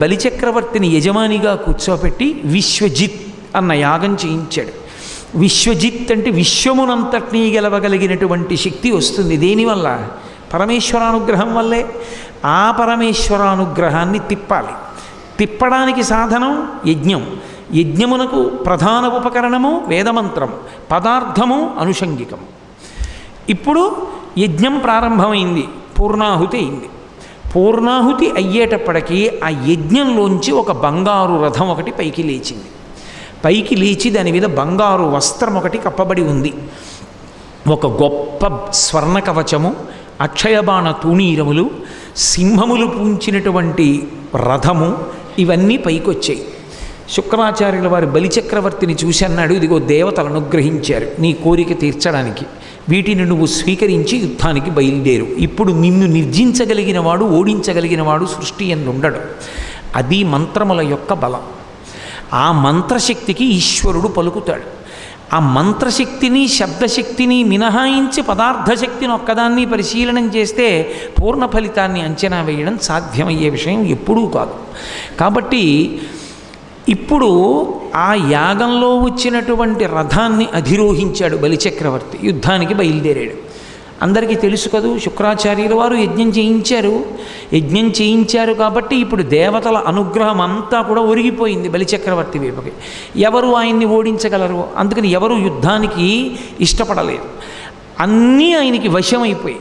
బలిచక్రవర్తిని యజమానిగా కూర్చోపెట్టి విశ్వజిత్ అన్న యాగం చేయించాడు. విశ్వజిత్ అంటే విశ్వమునంతటినీ గెలవగలిగినటువంటి శక్తి వస్తుంది. దేనివల్ల పరమేశ్వరానుగ్రహం వల్లే. ఆ పరమేశ్వరానుగ్రహాన్ని తిప్పాలి. తిప్పడానికి సాధనం యజ్ఞం. యజ్ఞమునకు ప్రధాన ఉపకరణము వేదమంత్రం పదార్థము అనుషంగికము. ఇప్పుడు యజ్ఞం ప్రారంభమైంది. పూర్ణాహుతి అయింది. పూర్ణాహుతి అయ్యేటప్పటికీ ఆ యజ్ఞంలోంచి ఒక బంగారు రథం ఒకటి పైకి లేచింది. పైకి లేచి దాని మీద బంగారు వస్త్రం ఒకటి కప్పబడి ఉంది. ఒక గొప్ప స్వర్ణ కవచము అక్షయబాణ తూణీరములు సింహములు పూంచినటువంటి రథము ఇవన్నీ పైకొచ్చాయి. శుక్రాచార్యుల వారి బలిచక్రవర్తిని చూసి అన్నాడు ఇదిగో దేవతలు అనుగ్రహించారు నీ కోరిక తీర్చడానికి. వీటిని నువ్వు స్వీకరించి యుద్ధానికి బయలుదేరు. ఇప్పుడు నిన్ను నిర్జించగలిగిన వాడు ఓడించగలిగిన వాడు సృష్టి ఉండడు అది మంత్రముల యొక్క బలం. ఆ మంత్రశక్తికి ఈశ్వరుడు పలుకుతాడు. ఆ మంత్రశక్తిని శబ్దశక్తిని మినహాయించి పదార్థశక్తిని ఒక్కదాన్ని పరిశీలనం చేస్తే పూర్ణ ఫలితాన్ని అంచనా వేయడం సాధ్యమయ్యే విషయం ఎప్పుడూ కాదు. కాబట్టి ఇప్పుడు ఆ యాగంలో వచ్చినటువంటి రథాన్ని అధిరోహించాడు బలిచక్రవర్తి. యుద్ధానికి బయలుదేరాడు. అందరికీ తెలుసు కదూ శుక్రాచార్యుల వారు యజ్ఞం చేయించారు. యజ్ఞం చేయించారు కాబట్టి ఇప్పుడు దేవతల అనుగ్రహం అంతా కూడా ఒరిగిపోయింది బలిచక్రవర్తి వైపుకి. ఎవరు ఆయన్ని ఓడించగలరు? అందుకని ఎవరు యుద్ధానికి ఇష్టపడలేదు. అన్నీ ఆయనకి వశమైపోయాయి.